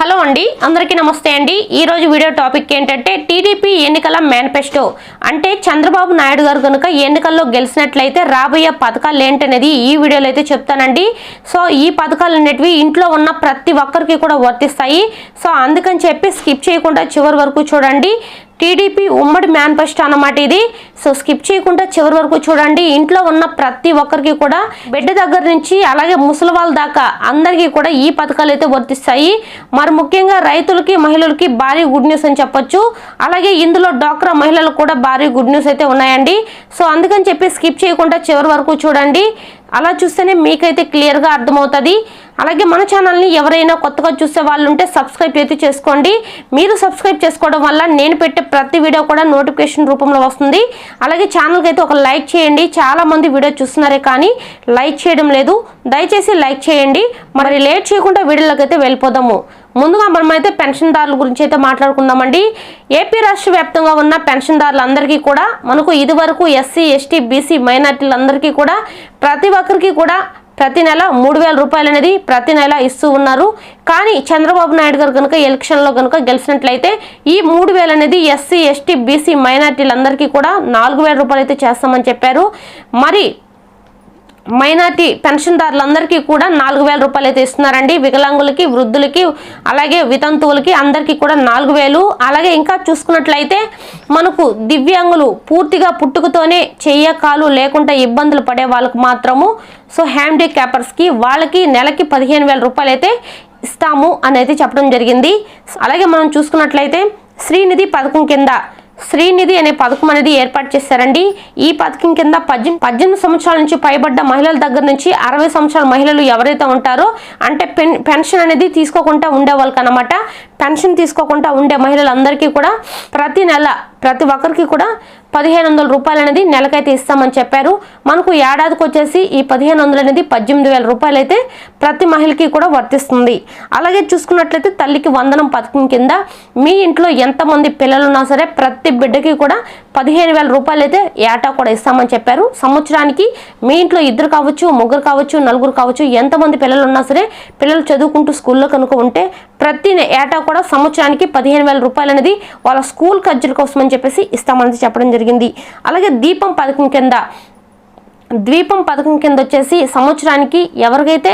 Hello అండి అందరికీ నమస్తే అండి. ఈరోజు వీడియో టాపిక్ ఏంటంటే టీడీపీ ఎన్నికల మేనిఫెస్టో. అంటే చంద్రబాబు నాయుడు గారు కనుక ఎన్నికల్లో గెలిచినట్లయితే రాబోయే పథకాలు ఏంటనేది ఈ వీడియోలో అయితే చెప్తానండి. సో ఈ పథకాలు అనేటివి ఇంట్లో ఉన్న ప్రతి ఒక్కరికి కూడా వర్తిస్తాయి. సో అందుకని చెప్పి స్కిప్ చేయకుండా చివరి వరకు చూడండి. టీడీపీ ఉమ్మడి మేనిఫెస్టో అన్నమాట ఇది. సో స్కిప్ చేయకుండా చివరి వరకు చూడండి. ఇంట్లో ఉన్న ప్రతి ఒక్కరికి కూడా బిడ్డ దగ్గర నుంచి అలాగే ముసలి వాళ్ళ దాకా అందరికీ కూడా ఈ పథకాలు అయితే వర్తిస్తాయి. మరి ముఖ్యంగా రైతులకి మహిళలకి భారీ గుడ్ న్యూస్ అని చెప్పొచ్చు. అలాగే ఇందులో డాక్రా మహిళలకు కూడా భారీ గుడ్ న్యూస్ అయితే ఉన్నాయండి. సో అందుకని చెప్పి స్కిప్ చేయకుండా చివరి వరకు చూడండి. అలా చూస్తేనే మీకైతే క్లియర్గా అర్థమవుతుంది. అలాగే మన ఛానల్ని ఎవరైనా కొత్తగా చూసే వాళ్ళు ఉంటే సబ్స్క్రైబ్ అయితే చేసుకోండి. మీరు సబ్స్క్రైబ్ చేసుకోవడం వల్ల నేను పెట్టే ప్రతి వీడియో కూడా నోటిఫికేషన్ రూపంలో వస్తుంది. అలాగే ఛానల్కి అయితే ఒక లైక్ చేయండి. చాలామంది వీడియో చూస్తున్నారే కానీ లైక్ చేయడం లేదు. దయచేసి లైక్ చేయండి. మరి లేట్ చేయకుండా వీడియోలోకి అయితే వెళ్ళిపోదాము. ముందుగా మనమైతే పెన్షన్దారుల గురించి అయితే మాట్లాడుకుందామండి. ఏపీ రాష్ట్ర వ్యాప్తంగా ఉన్న పెన్షన్దారులందరికీ కూడా మనకు ఇదివరకు ఎస్సీ ఎస్టీ బీసీ మైనార్టీలందరికీ కూడా ప్రతి ఒక్కరికి కూడా ప్రతి నెల మూడు వేల రూపాయలు అనేది ప్రతి నెల ఇస్తూ ఉన్నారు. కానీ చంద్రబాబు నాయుడు గారు కనుక ఎలక్షన్లో కనుక గెలిచినట్లయితే ఈ మూడు వేలు అనేది ఎస్సీ ఎస్టీ బీసీ మైనార్టీలందరికీ కూడా నాలుగు వేల రూపాయలు అయితే చేస్తామని చెప్పారు. మరి మైనార్టీ పెన్షన్దారులందరికీ కూడా నాలుగు వేల రూపాయలు అయితే ఇస్తున్నారండి వికలాంగులకి వృద్ధులకి అలాగే వితంతువులకి అందరికీ కూడా నాలుగు వేలు. అలాగే ఇంకా చూసుకున్నట్లయితే మనకు దివ్యాంగులు పూర్తిగా పుట్టుకతోనే చెయ్య కాలు లేకుండా ఇబ్బందులు పడే వాళ్ళకు మాత్రము సో హ్యాండిక్యాపర్స్కి వాళ్ళకి నెలకి పదిహేను వేల రూపాయలు అయితే ఇస్తాము అని అయితే చెప్పడం జరిగింది. అలాగే మనం చూసుకున్నట్లయితే శ్రీనిధి పథకం కింద శ్రీనిధి అనే పథకం అనేది ఏర్పాటు చేశారండి. ఈ పథకం కింద పద్దెనిమిది పద్దెనిమిది సంవత్సరాల నుంచి పైబడ్డ మహిళల దగ్గర నుంచి అరవై సంవత్సరాల మహిళలు ఎవరైతే ఉంటారో అంటే పెన్ పెన్షన్ అనేది తీసుకోకుండా ఉండే వాళ్ళకనమాట పెన్షన్ తీసుకోకుండా ఉండే మహిళలందరికీ కూడా ప్రతి నెల ప్రతి ఒక్కరికి కూడా పదిహేను వందల రూపాయలు అనేది నెలకైతే ఇస్తామని చెప్పారు. మనకు ఏడాదికి వచ్చేసి ఈ పదిహేను వందలు అనేది పద్దెనిమిది వేల రూపాయలు అయితే ప్రతి మహిళకి కూడా వర్తిస్తుంది. అలాగే చూసుకున్నట్లయితే తల్లికి వందనం పథకం కింద మీ ఇంట్లో ఎంతమంది పిల్లలు ఉన్నా సరే ప్రతి బిడ్డకి కూడా పదిహేను వేల రూపాయలు అయితే ఏటా కూడా ఇస్తామని చెప్పారు. సంవత్సరానికి మీ ఇంట్లో ఇద్దరు కావచ్చు ముగ్గురు కావచ్చు నలుగురు కావచ్చు ఎంతమంది పిల్లలు ఉన్నా సరే పిల్లలు చదువుకుంటూ స్కూల్లో కనుక ఉంటే ప్రతి ఏటా కూడా సంవత్సరానికి పదిహేను వేల రూపాయలు అనేది వాళ్ళ స్కూల్ ఖర్చుల కోసం అని చెప్పేసి ఇస్తామని చెప్పడం జరిగింది. అలాగే దీపం పథకం కింద ద్వీపం పథకం కింద వచ్చేసి సంవత్సరానికి ఎవరికైతే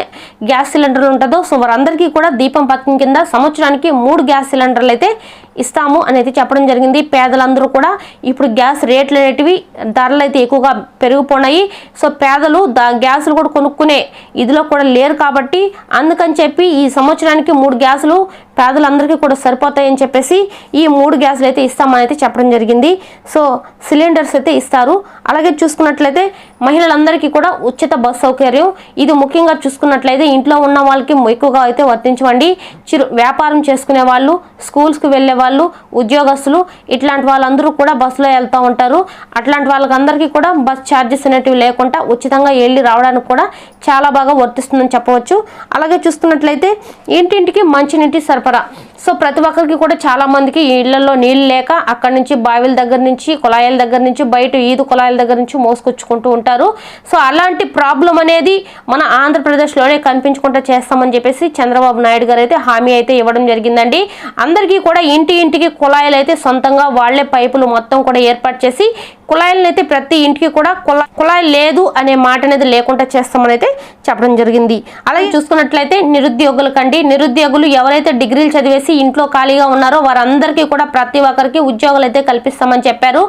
గ్యాస్ సిలిండర్లు ఉంటుందో సో వారందరికీ కూడా దీపం పథకం కింద సంవత్సరానికి మూడు గ్యాస్ సిలిండర్లు అయితే ఇస్తాము అనేది చెప్పడం జరిగింది. పేదలందరూ కూడా ఇప్పుడు గ్యాస్ రేట్లు అనేటివి ధరలు అయితే ఎక్కువగా పెరిగిపోయినాయి సో పేదలు గ్యాసులు కూడా కొనుక్కునే ఇదిలో కూడా లేరు కాబట్టి అందుకని చెప్పి ఈ సంవత్సరానికి మూడు గ్యాసులు పేదలందరికీ కూడా సరిపోతాయని చెప్పేసి ఈ మూడు గ్యాసులు అయితే ఇస్తామని అయితే చెప్పడం జరిగింది. సో సిలిండర్స్ అయితే ఇస్తారు. అలాగే చూసుకున్నట్లయితే మహిళలందరికీ కూడా ఉచిత బస్ సౌకర్యం. ఇది ముఖ్యంగా చూసుకున్నట్లయితే ఇంట్లో ఉన్న వాళ్ళకి ఎక్కువగా అయితే వర్తించవండి. చిరు వ్యాపారం చేసుకునే వాళ్ళు స్కూల్స్కి వెళ్ళే వాళ్ళు ఉద్యోగస్తులు ఇట్లాంటి వాళ్ళందరూ కూడా బస్సులో వెళ్తూ ఉంటారు. అట్లాంటి వాళ్ళకందరికీ కూడా బస్ ఛార్జెస్ అనేటివి లేకుండా ఉచితంగా వెళ్ళి రావడానికి కూడా చాలా బాగా వర్తిస్తుందని చెప్పవచ్చు. అలాగే చూసుకున్నట్లయితే ఇంటింటికి మంచినీటి సరఫరా から。సో ప్రతి ఒక్కరికి కూడా చాలా మందికి ఇళ్ళలో నీళ్ళు లేక అక్కడి నుంచి బావిల దగ్గర నుంచి కుళాయిల దగ్గర నుంచి బయట ఈదు కుళాయిల దగ్గర నుంచి మోసుకొచ్చుకుంటూ ఉంటారు. సో అలాంటి ప్రాబ్లం అనేది మన ఆంధ్రప్రదేశ్లోనే కనిపించకుండా చేస్తామని చెప్పేసి చంద్రబాబు నాయుడు గారు అయితే హామీ అయితే ఇవ్వడం జరిగిందండి. అందరికీ కూడా ఇంటి ఇంటికి కుళాయిలు అయితే సొంతంగా వాళ్ళే పైపులు మొత్తం కూడా ఏర్పాటు చేసి కుళాయిలను అయితే ప్రతి ఇంటికి కూడా కుళా కుళాయి లేదు అనే మాట అనేది లేకుండా చేస్తామని అయితే చెప్పడం జరిగింది. అలాగే చూసుకున్నట్లయితే నిరుద్యోగులకండి. నిరుద్యోగులు ఎవరైతే డిగ్రీలు చదివేసి ఇంట్లో ఖాళీగా ఉన్నారో వారందరికీ కూడా ప్రతి ఒక్కరికి ఉద్యోగాలు అయితే కల్పిస్తామని చెప్పారు.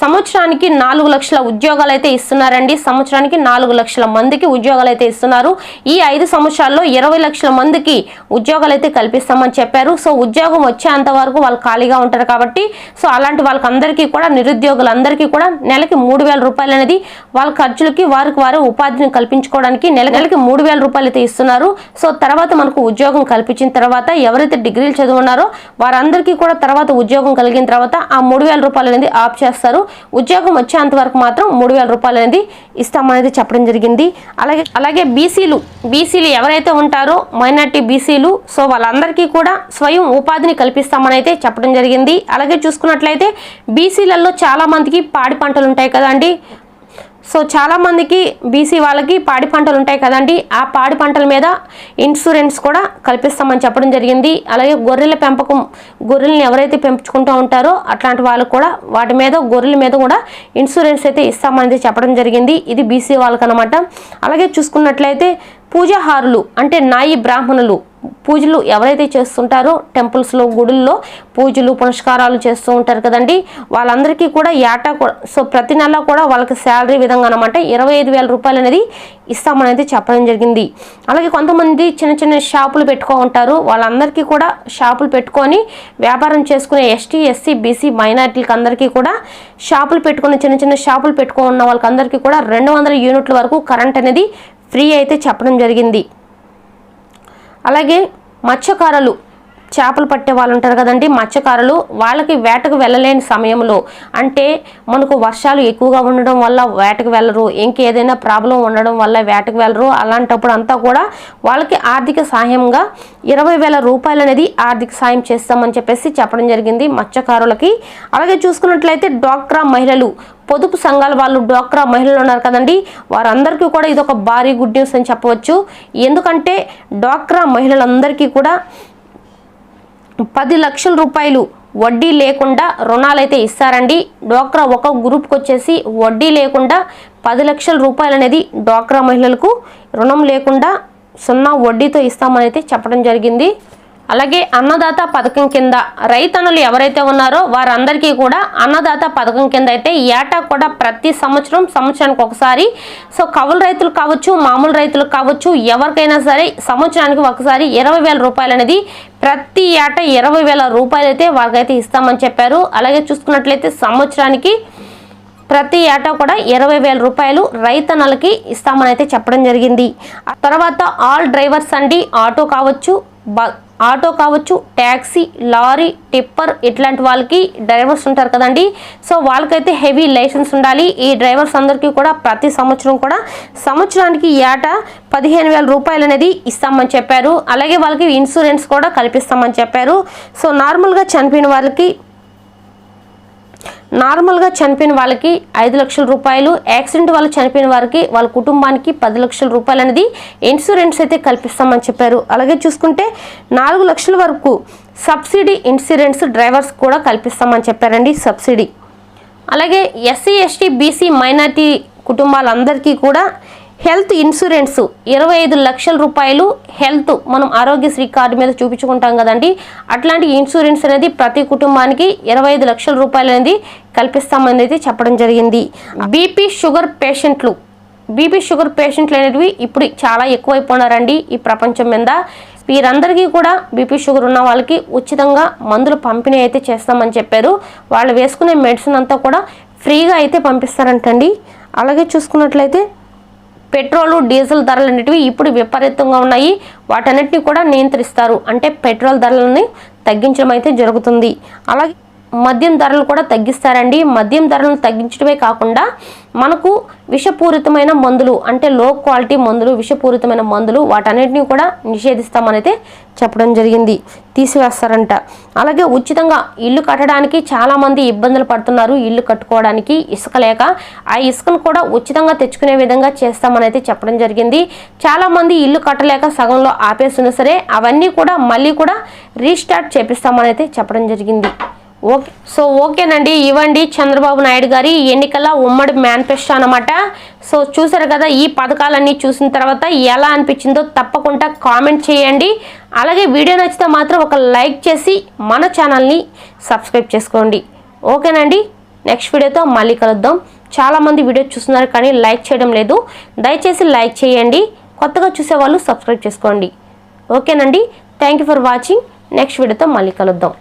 సంవత్సరానికి నాలుగు లక్షల ఉద్యోగాలు అయితే ఇస్తున్నారండి. సంవత్సరానికి నాలుగు లక్షల మందికి ఉద్యోగాలు అయితే ఇస్తున్నారు. ఈ ఐదు సంవత్సరాల్లో ఇరవై లక్షల మందికి ఉద్యోగాలు అయితే కల్పిస్తామని చెప్పారు. సో ఉద్యోగం వచ్చేంత వరకు వాళ్ళు ఖాళీగా ఉంటారు కాబట్టి సో అలాంటి వాళ్ళకందరికీ కూడా నిరుద్యోగులందరికీ కూడా నెలకి మూడు వేల రూపాయలు అనేది వాళ్ళ ఖర్చులకి వారికి వారు ఉపాధిని కల్పించుకోవడానికి నెల నెలకి మూడు వేల రూపాయలు అయితే ఇస్తున్నారు. సో తర్వాత మనకు ఉద్యోగం కల్పించిన తర్వాత ఎవరైతే డిగ్రీలు చదువున్నారో వారందరికీ కూడా తర్వాత ఉద్యోగం కలిగిన తర్వాత ఆ మూడు వేల రూపాయలు అనేది ఆఫ్ చేస్తారు. ఉద్యోగం వచ్చేంత వరకు మాత్రం మూడు వేల రూపాయలు అనేది ఇస్తామనేది చెప్పడం జరిగింది. అలాగే అలాగే బీసీలు బీసీలు ఎవరైతే ఉంటారో మైనార్టీ బీసీలు సో వాళ్ళందరికీ కూడా స్వయం ఉపాధిని కల్పిస్తామని అయితే చెప్పడం జరిగింది. అలాగే చూసుకున్నట్లయితే బీసీలలో చాలా మందికి పాడి పంటలు ఉంటాయి కదండి. సో చాలామందికి బీసీ వాళ్ళకి పాడి పంటలు ఉంటాయి కదండి. ఆ పాడి పంటల మీద ఇన్సూరెన్స్ కూడా కల్పిస్తామని చెప్పడం జరిగింది. అలాగే గొర్రెల పెంపకం గొర్రెల్ని ఎవరైతే పెంచుకుంటూ ఉంటారో అట్లాంటి వాళ్ళకు కూడా వాటి మీద గొర్రెల మీద కూడా ఇన్సూరెన్స్ అయితే ఇస్తామని చెప్పడం జరిగింది. ఇది బీసీ వాళ్ళకి అనమాట అలాగే చూసుకున్నట్లయితే పూజాహారులు అంటే నాయి బ్రాహ్మణులు పూజలు ఎవరైతే చేస్తుంటారో టెంపుల్స్లో గుడుల్లో పూజలు పునస్కారాలు చేస్తూ ఉంటారు కదండి. వాళ్ళందరికీ కూడా ఏటా కూడా సో ప్రతి నెల కూడా వాళ్ళకి శాలరీ విధంగా అనమాట ఇరవై ఐదు వేల రూపాయలు అనేది ఇస్తామనేది చెప్పడం జరిగింది. అలాగే కొంతమంది చిన్న చిన్న షాపులు పెట్టుకో ఉంటారు. వాళ్ళందరికీ కూడా షాపులు పెట్టుకొని వ్యాపారం చేసుకునే ఎస్టీ ఎస్సీ బీసీ మైనార్టీలకు అందరికీ కూడా షాపులు పెట్టుకున్న చిన్న చిన్న షాపులు పెట్టుకో ఉన్న వాళ్ళకందరికీ కూడా రెండు వందల యూనిట్ల వరకు కరెంట్ అనేది ఫ్రీ అయితే చెప్పడం జరిగింది. అలాగే మత్స్యకారులు చేపలు పట్టే వాళ్ళు ఉంటారు కదండి. మత్స్యకారులు వాళ్ళకి వేటకు వెళ్ళలేని సమయంలో అంటే మనకు వర్షాలు ఎక్కువగా ఉండడం వల్ల వేటకు వెళ్ళరు ఇంకేదైనా ప్రాబ్లం ఉండడం వల్ల వేటకు వెళ్ళరు. అలాంటప్పుడు అంతా కూడా వాళ్ళకి ఆర్థిక సహాయంగా ఇరవై వేల రూపాయలు అనేది ఆర్థిక సాయం చేస్తామని చెప్పేసి చెప్పడం జరిగింది మత్స్యకారులకి. అలాగే చూసుకున్నట్లయితే డ్వాక్రా మహిళలు పొదుపు సంఘాల వాళ్ళు డ్వాక్రా మహిళలు ఉన్నారు కదండి. వారందరికీ కూడా ఇది ఒక భారీ గుడ్ న్యూస్ అని చెప్పవచ్చు. ఎందుకంటే డ్వాక్రా మహిళలందరికీ కూడా పది లక్షల రూపాయలు వడ్డీ లేకుండా రుణాలు అయితే ఇస్తారండి. డ్వాక్రా ఒక గ్రూప్కి వచ్చేసి వడ్డీ లేకుండా పది లక్షల రూపాయలు అనేది డ్వాక్రా మహిళలకు రుణం లేకుండా సున్నా వడ్డీతో ఇస్తామని అయితే చెప్పడం జరిగింది. అలాగే అన్నదాత పథకం కింద రైతన్నులు ఎవరైతే ఉన్నారో వారందరికీ కూడా అన్నదాత పథకం కింద అయితే ఏటా కూడా ప్రతి సంవత్సరం సంవత్సరానికి ఒకసారి. సో కవులు రైతులు కావచ్చు మామూలు రైతులు కావచ్చు ఎవరికైనా సరే సంవత్సరానికి ఒకసారి ఇరవై వేల రూపాయలు అనేది ప్రతి ఏటా ఇరవై వేల రూపాయలు అయితే వాళ్ళకైతే ఇస్తామని చెప్పారు. అలాగే చూసుకున్నట్లయితే సంవత్సరానికి ప్రతి ఏటా కూడా ఇరవై వేల రూపాయలు రైతన్నలకి ఇస్తామని అయితే చెప్పడం జరిగింది. ఆ తర్వాత ఆల్ డ్రైవర్స్ అండి ఆటో కావచ్చు బ ఆటో కావచ్చు ట్యాక్సీ లారీ టిప్పర్ ఇట్లాంటి వాళ్ళకి డ్రైవర్స్ ఉంటారు కదండి. సో వాళ్ళకైతే హెవీ లైసెన్స్ ఉండాలి. ఈ డ్రైవర్స్ అందరికీ కూడా ప్రతి సంవత్సరం కూడా సంవత్సరానికి ఏటా పదిహేను వేల రూపాయలు అనేది ఇస్తామని చెప్పారు. అలాగే వాళ్ళకి ఇన్సూరెన్స్ కూడా కల్పిస్తామని చెప్పారు. సో నార్మల్గా చనిపోయిన వాళ్ళకి నార్మల్గా చనిపోయిన వాళ్ళకి ఐదు లక్షల రూపాయలు యాక్సిడెంట్ వల్ల చనిపోయిన వారికి వాళ్ళ కుటుంబానికి పది లక్షల రూపాయలు అనేది ఇన్సూరెన్స్ అయితే కల్పిస్తామని చెప్పారు. అలాగే చూసుకుంటే నాలుగు లక్షల వరకు సబ్సిడీ ఇన్సూరెన్స్ డ్రైవర్స్ కూడా కల్పిస్తామని చెప్పారండి సబ్సిడీ. అలాగే ఎస్సీ ఎస్టీ బీసీ మైనార్టీ కుటుంబాలందరికీ కూడా హెల్త్ ఇన్సూరెన్స్ ఇరవై ఐదు లక్షల రూపాయలు హెల్త్ మనం ఆరోగ్యశ్రీ కార్డు మీద చూపించుకుంటాం కదండి. అట్లాంటి ఇన్సూరెన్స్ అనేది ప్రతి కుటుంబానికి ఇరవై ఐదు లక్షల రూపాయలు అనేది కల్పిస్తామనేది చెప్పడం జరిగింది. బీపీ షుగర్ పేషెంట్లు బీపీ షుగర్ పేషెంట్లు అనేటివి ఇప్పుడు చాలా ఎక్కువైపోయినారండి ఈ ప్రపంచం మీద. వీరందరికీ కూడా బీపీ షుగర్ ఉన్న వాళ్ళకి ఉచితంగా మందులు పంపిణీ అయితే చేస్తామని చెప్పారు. వాళ్ళు వేసుకునే మెడిసిన్ అంతా కూడా ఫ్రీగా అయితే పంపిస్తారంటండి. అలాగే చూసుకున్నట్లయితే పెట్రోలు డీజిల్ ధరలు అనేటివి ఇప్పుడు విపరీతంగా ఉన్నాయి. వాటన్నిటిని కూడా నియంత్రిస్తారు. అంటే పెట్రోల్ ధరలని తగ్గించడం అయితే జరుగుతుంది. అలాగే మద్యం ధరలు కూడా తగ్గిస్తారండి. మద్యం ధరలను తగ్గించడమే కాకుండా మనకు విషపూరితమైన మందులు అంటే లో క్వాలిటీ మందులు విషపూరితమైన మందులు వాటన్నిటిని కూడా నిషేధిస్తామనైతే చెప్పడం జరిగింది. తీసివేస్తారంట. అలాగే ఉచితంగా ఇల్లు కట్టడానికి చాలామంది ఇబ్బందులు పడుతున్నారు. ఇల్లు కట్టుకోవడానికి ఇసుక లేక ఆ ఇసుకను కూడా ఉచితంగా తెచ్చుకునే విధంగా చేస్తామనైతే చెప్పడం జరిగింది. చాలామంది ఇల్లు కట్టలేక సగంలో ఆపేస్తున్నా సరే అవన్నీ కూడా మళ్ళీ కూడా రీస్టార్ట్ చేపిస్తామనైతే చెప్పడం జరిగింది. ఓకే. సో ఓకేనండి. ఇవ్వండి చంద్రబాబు నాయుడు గారి ఎన్నికల ఉమ్మడి మేనిఫెస్టో అనమాట సో చూసారు కదా ఈ పథకాలన్నీ చూసిన తర్వాత ఎలా అనిపించిందో తప్పకుండా కామెంట్ చేయండి. అలాగే వీడియో నచ్చితే మాత్రం ఒక లైక్ చేసి మన ఛానల్ని సబ్స్క్రైబ్ చేసుకోండి. ఓకేనండి? నెక్స్ట్ వీడియోతో మళ్ళీ కలుద్దాం. చాలామంది వీడియో చూస్తున్నారు కానీ లైక్ చేయడం లేదు. దయచేసి లైక్ చేయండి. కొత్తగా చూసేవాళ్ళు సబ్స్క్రైబ్ చేసుకోండి. ఓకేనండి? Thank you for watching. Next వీడియోతో మళ్ళీ కలుద్దాం.